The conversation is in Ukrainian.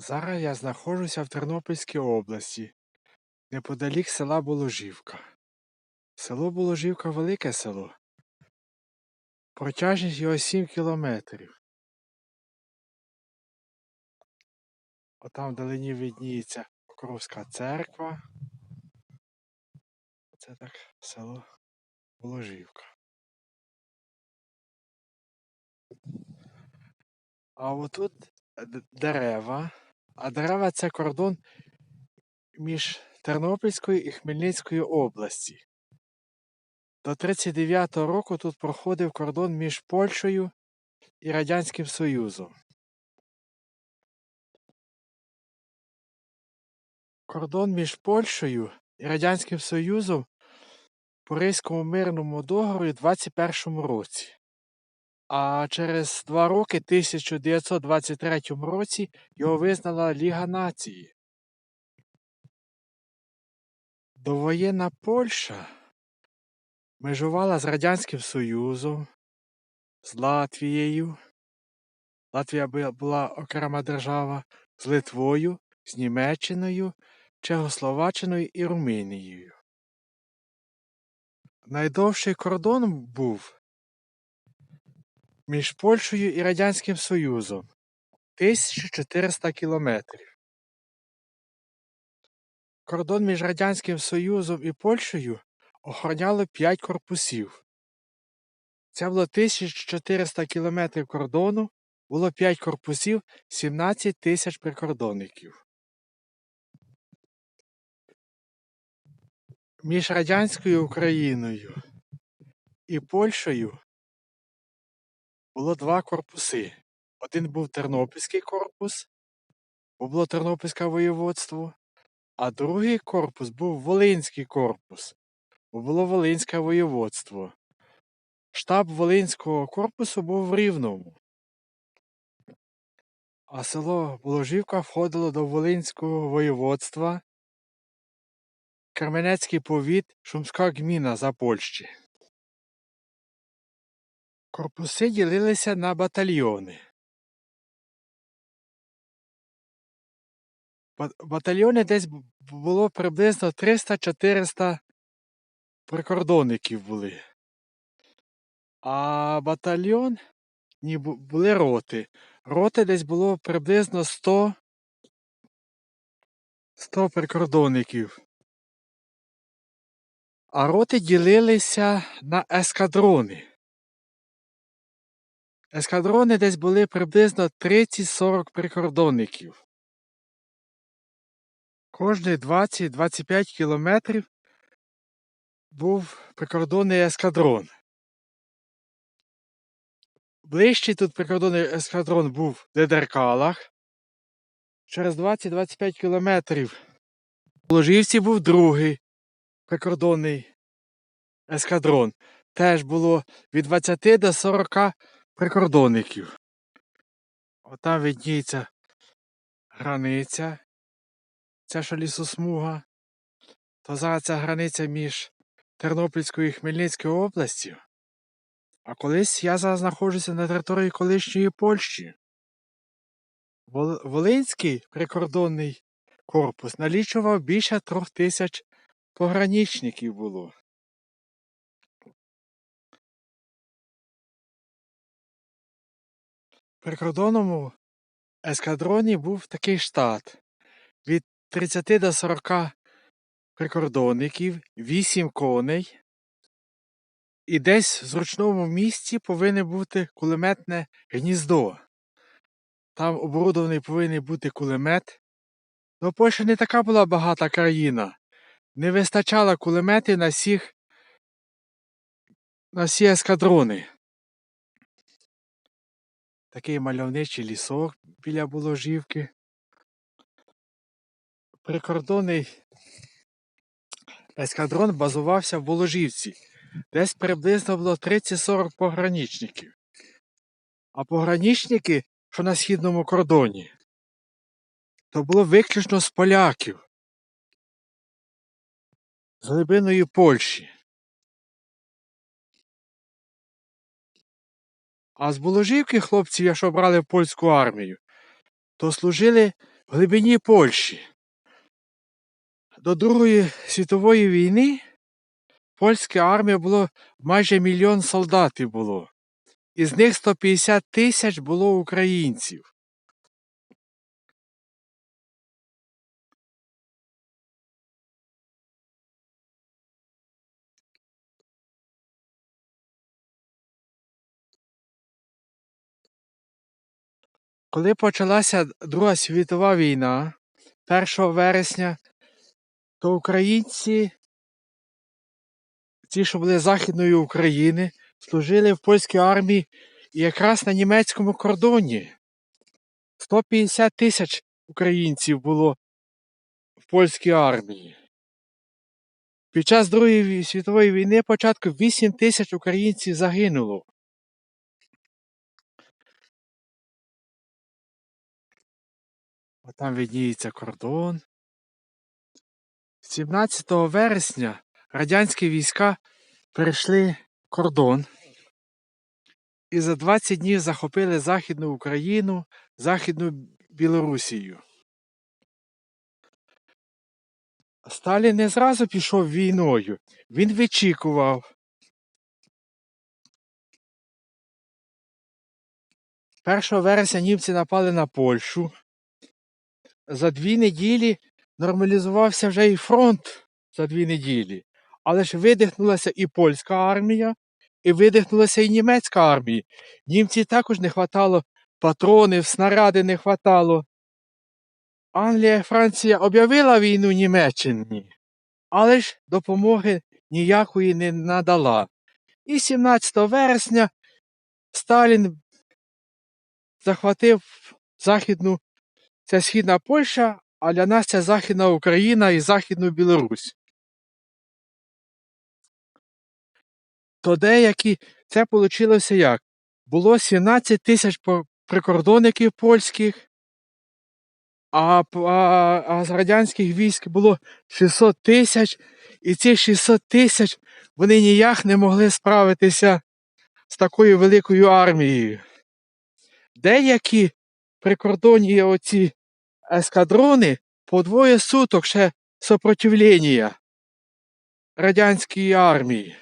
Зараз я знаходжуся в Тернопільській області, неподалік села Боложівка. Село Боложівка велике село. Протяжність його 7 кілометрів. Отам вдалині видніється Покровська церква. Це так село Боложівка. А отут дерева. А дерева це кордон між Тернопільською і Хмельницькою області. До 39-го року тут проходив кордон між Польщею і Радянським Союзом. Кордон між Польщею і Радянським Союзом по Ризькому мирному договорі в 21 році. А через два роки, 1923 році, його визнала Ліга Нації. Довоєнна Польща межувала з Радянським Союзом, з Латвією. Латвія була окрема держава, з Литвою, з Німеччиною, Чехословаччиною і Румунією. Найдовший кордон був між Польщею і Радянським Союзом 1400 кілометрів. Кордон між Радянським Союзом і Польщею охороняло 5 корпусів. Це було 1400 кілометрів кордону, було 5 корпусів, 17 тисяч прикордонників. Між радянською Україною і Польщею було два корпуси. Один був Тернопільський корпус, бо було Тернопільське воєводство, а другий корпус був Волинський корпус, бо було Волинське воєводство. Штаб Волинського корпусу був в Рівному. А село Боложівка входило до Волинського воєводства, Кременецький повіт, Шумська гміна за Польщі. Корпуси ділилися на батальйони. Батальйони десь було приблизно 300-400 прикордонників були. А батальйон ні, були роти. Роти десь було приблизно 100, 100 прикордонників. А роти ділилися на ескадрони. Ескадрони десь були приблизно 30-40 прикордонників. Кожні 20-25 кілометрів був прикордонний ескадрон. Ближчий тут прикордонний ескадрон був в Дедеркалах. Через 20-25 кілометрів у Ложівці був другий прикордонний ескадрон. Теж було від 20 до 40 прикордонників. Отам видніється границя. Це що лісосмуга. То зараз ця границя між Тернопільською і Хмельницькою областю. А колись я зараз знаходжуся на території колишньої Польщі. Вол- Волинський прикордонний корпус налічував більше трьох тисяч пограничників було. Прикордонному ескадроні був такий штат від 30 до 40 прикордонників, 8 коней, і десь в зручному місці повинне бути кулеметне гніздо. Там оборудований повинен бути кулемет. Ну, Польща не така була багата країна. Не вистачало кулеметів на всіх на всі ескадрони. Такий мальовничий лісок біля Боложівки. Прикордонний ескадрон базувався в Боложівці. Десь приблизно було 30-40 пограничників. А пограничники, що на східному кордоні, то було виключно з поляків. З глибиною Польщі. А з Боложівки хлопців, якщо брали в польську армію, то служили в глибині Польщі. До Другої світової війни польська армія було майже мільйон солдатів було. Із них 150 тисяч було українців. Коли почалася Друга світова війна 1 вересня, то українці, ті, що були Західної України, служили в польській армії якраз на німецькому кордоні. 150 тисяч українців було в польській армії. Під час Другої світової війни початку 8 тисяч українців загинуло. А там видніється кордон. 17 вересня радянські війська перейшли кордон і за 20 днів захопили Західну Україну, Західну Білорусію. Сталін не зразу пішов війною, він вичікував. 1 вересня німці напали на Польщу. За дві неділі нормалізувався вже і фронт за дві неділі. Але ж видихнулася і польська армія, і видихнулася і німецька армія. Німці також не хватало патронів, снаряди не хватало. Англія і Франція об'явила війну Німеччині, але ж допомоги ніякої не надала. І 17 вересня Сталін захватив Західну, це Східна Польща, а для нас це Західна Україна і Західну Білорусь. То деякі це вийшло як? Було 17 тисяч прикордонників польських, а, а, а з радянських військ було 600 тисяч, і ці 600 тисяч вони ніяк не могли справитися з такою великою армією. Деякі прикордонні оці ескадрони по двоє суток ще сопротивлення радянської армії.